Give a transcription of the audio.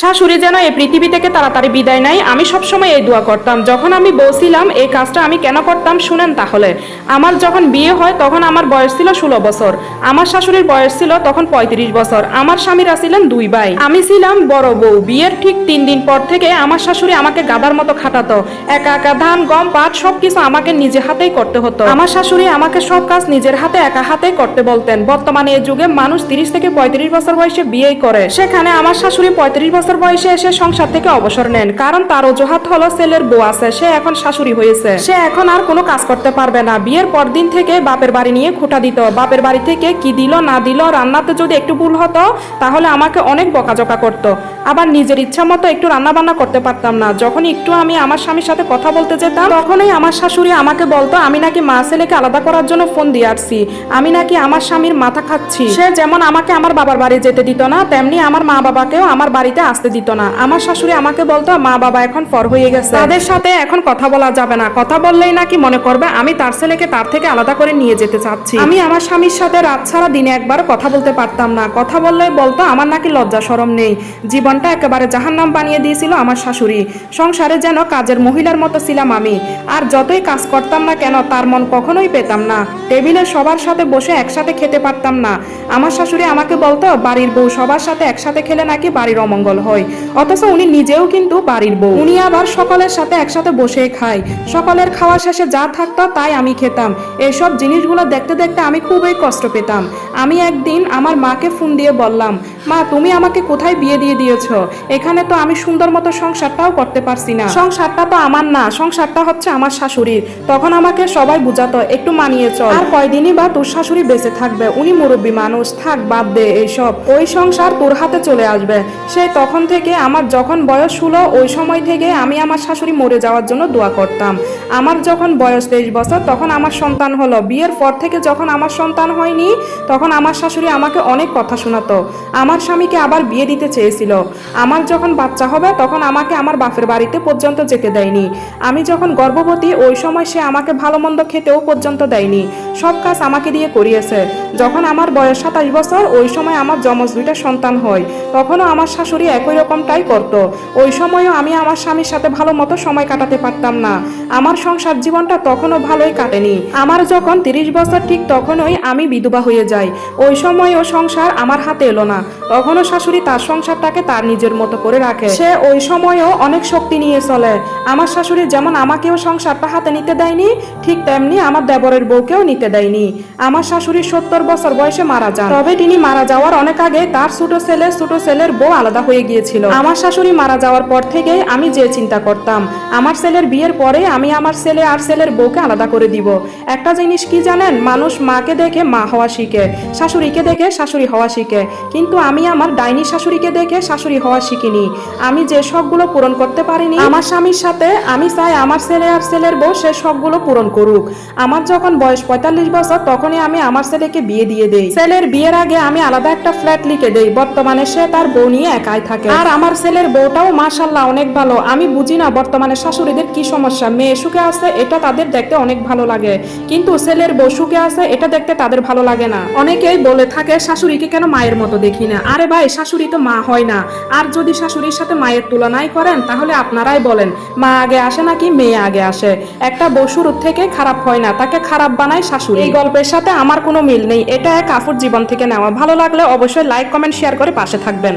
শাশুড়ি যেন এই পৃথিবী থেকে তাড়াতাড়ি বিদায় নেয়, আমি সবসময় এই দোয়া করতাম। যখন আমি বলছিলাম, এই কাজটা আমি কেন করতাম, শুনেন তাহলে। আমার যখন বিয়ে হয়, তখন আমার বয়স ছিল ষোলো বছর। আমার শাশুড়ির বয়স ছিল তখন পঁয়ত্রিশ বছর। আমার স্বামীরা ছিলেন দুই ভাই। আমি ছিলাম বড় বউ। বিয়ের ঠিক তিন দিন পর থেকে আমার শাশুড়ি আমাকে গাদার মতো খাটাতো। একা একা ধান, গম, পাট সবকিছু আমাকে নিজে হাতেই করতে হতো। আমার শাশুড়ি আমাকে সব কাজ নিজের হাতে, একা হাতেই করতে বলতেন। বর্তমানে এই যুগে মানুষ তিরিশ থেকে পঁয়ত্রিশ বছর বয়সে বিয়েই করে। সেখানে আমার শাশুড়ি পঁয়ত্রিশ বছর বয়সে এসে সংসার থেকে অবসর নেন, কারণ তার অজুহাত হলো ছেলের বউ আছে, সে এখন শাশুড়ি হয়েছে। সে এখন আর কোনো কাজ করতে পারবে না। বিয়ের পর দিন থেকে বাপের বাড়ি নিয়ে খুঁটা দিত। বাপের বাড়ি থেকে কি দিল, না দিল, রান্নাতে যদি একটু ভুল হতো, তাহলে আমাকে অনেক বকাঝকা করতো। আবার নিজের ইচ্ছা মতো একটু রান্না বান্না করতে পারতাম না। যখন একটু আমি আমার স্বামীর সাথে কথা বলতে যেতাম, তখনই আমার শাশুড়ি আমাকে বলতো, আমি নাকি মা ছেলেকে আলাদা করার জন্য ফোন দিয়ে আসছি। আমি নাকি আমার স্বামীর মাথা খাচ্ছি। সে যেমন আমাকে আমার বাবার বাড়ি যেতে দিত না, তেমনি আমার মা বাবাকেও আমার বাড়িতে আসতে দিত না। আমার শাশুড়ি আমাকে বলতো, মা বাবা এখন পর হয়ে গেছে। তাদের সাথে এখন কথা বলা যাবে না। কথা বললেই নাকি মনে করবে, আমি তার ছেলেকে তার থেকে আলাদা করে নিয়ে যেতে চাচ্ছি। আমি আমার স্বামীর সাথে রাত ছাড়া দিনে একবার কথা বলতে পারতাম না। কথা বললেই বলতো, আমার নাকি লজ্জা সরম নেই। জীবনটা একেবারে জাহান্নাম বানিয়ে দিয়েছিল আমার শাশুড়ি। সংসারে যেন কাজের মহিলার মতো ছিলাম আমি। আর যতই কাজ করতাম না কেন, তার মন কখনোই পেতাম না। টেবিলে সবার সাথে বসে একসাথে খেতে পারতাম না। আমার শাশুড়ি আমাকে বলতো, বাড়ির বউ সবার সাথে একসাথে খেলে নাকি বাড়ির অমঙ্গল হয়। অথচ উনি নিজেও কিন্তু বাড়ির বউ। উনি আবার সকলের সাথে একসাথে বসে খায়। সকলের খাওয়া শেষে যা থাকতো তাই আমি খেতাম। এইসব জিনিসগুলো দেখতে দেখতে আমি খুবই কষ্ট পেতাম। আমি একদিন আমার মাকে ফোন দিয়ে বললাম, মা, তুমি আমাকে কোথায় বিয়ে দিয়ে দিয়েছ? এখানে তো আমি সুন্দর মতো সংসারটাও করতে পারছি না। সংসারটা তো আমার না, সংসারটা হচ্ছে আমার শাশুড়ির। তখন আমাকে সবাই বুঝাতো, একটু মানিয়ে চল। আর কয়দিনই বা তোর শাশুড়ি বেঁচে থাকবে? উনি মুরব্বী মানুষ, থাক বাদ দে এইসব। ওই সংসার তোর হাতে চলে আসবে। সে তখন থেকে আমার যখন বয়স হলো, ওই সময় থেকে আমি আমার শাশুড়ি মরে যাওয়ার জন্য দোয়া করতাম। আমার যখন বয়স তেইশ বছর, তখন আমার সন্তান হলো। বিয়ের পর থেকে যখন আমার সন্তান হয়নি, তখন আমার শাশুড়ি আমাকে অনেক কথা শোনাতো। আমার স্বামীকে আবার বিয়ে দিতে চেয়েছিল। আমার যখন বাচ্চা হবে, তখন আমাকে আমার বাপের বাড়িতে পর্যন্ত যেতে দেয়নি। আমি যখন গর্ভবতী, ওই সময় সে আমাকে ভালো মন্দ খেতেও পর্যন্ত দেয়নি। সব কাজ আমাকে দিয়ে করিয়েছে। যখন আমার বয়স সাতাশ বছর, ওই সময় আমার যমজ দুইটা সন্তান হয়। তখনও আমার শাশুড়ি একই রকমটাই করতো। ওই সময়ও আমি আমার স্বামীর সাথে ভালো মতো সময় কাটাতে পারতাম না। আমার সংসার জীবনটা তখনও ভালোই কাটেনি। আমার যখন তিরিশ বছর, ঠিক তখনই আমি বিধবা হয়ে যাই। ওই সময়ও সংসার আমার হাতে এলো না। তখনও শাশুড়ি তার সংসারটাকে তার নিজের মতো করে রাখে। সে ওই সময়ও অনেক শক্তি নিয়ে চলে। আমার শাশুড়ি যেমন আমাকেও সংসারটা হাতে নিতে দেয়নি, ঠিক তেমনি আমার দেবরের বউকেও নিতে দেয়নি। আমার শাশুড়ি সত্তর বছর বয়সে মারা যান। তবে তিনি মারা যাওয়ার অনেক আগে তার ছোট ছেলে, ছোট ছেলের বউ আলাদা হয়ে গিয়েছিল। আমার শাশুড়ি মারা যাওয়ার পর থেকে আমি যে চিন্তা করতাম, আমার ছেলের বিয়ের পরে আমি আমার ছেলে আর ছেলের বউকে আলাদা করে দিব। একটা জিনিস কি জানেন? মানুষ মাকে দেখে মা হওয়া শিখে, শাশুড়িকে দেখে শাশুড়ি হওয়া শিখে। কিন্তু আমি আমার ডাইনি শাশুড়িকে দেখে শাশুড়ি হওয়া শিখিনি। আমি যে শখগুলো পূরণ করতে পারিনি, আমার স্বামীর সাথে আমি চাই আমার ছেলে আর ছেলের বউ সে শখগুলো পূরণ করুক। আমার যখন বয়স পঁয়তাল্লিশ বছর তখনই আমি আমার ছেলেকে বিয়ে দিয়ে দেই। ছেলের বিয়ের আগে আমি আলাদা একটা ফ্ল্যাট লিখে দেই। বর্তমানে সে তার বউ নিয়ে একাই থাকে। আর আমার ছেলের বউটাও মাশাল্লাহ অনেক ভালো। আমি বুঝি না বর্তমানে শাশুড়িদের কি সমস্যা। মেয়ে সুখে আছে, এটা তাদের দেখতে অনেক ভালো লাগে। কিন্তু ছেলের বউ সুখে আছে, এটা দেখতে তাদের ভালো লাগে না। অনেকেই বলে থাকে, শাশুড়িকে কেন মায়ের মতো দেখি না? আরে ভাই, শাশুড়ি তো মা হয় না। আর যদি শাশুড়ির সাথে মায়ের তুলনাই করেন, তাহলে আপনারাই বলেন, মা আগে আসে নাকি মেয়ে আগে আসে? একটা বসুর থেকে খারাপ হয় না। তাকে খারাপ বানায় শাশুড়ি এই গল্পের সাথে আমার কোনো মিল নেই। এটা এক আফুর জীবন থেকে নেওয়া। ভালো লাগলে অবশ্যই লাইক কমেন্ট শেয়ার করে পাশে থাকবেন।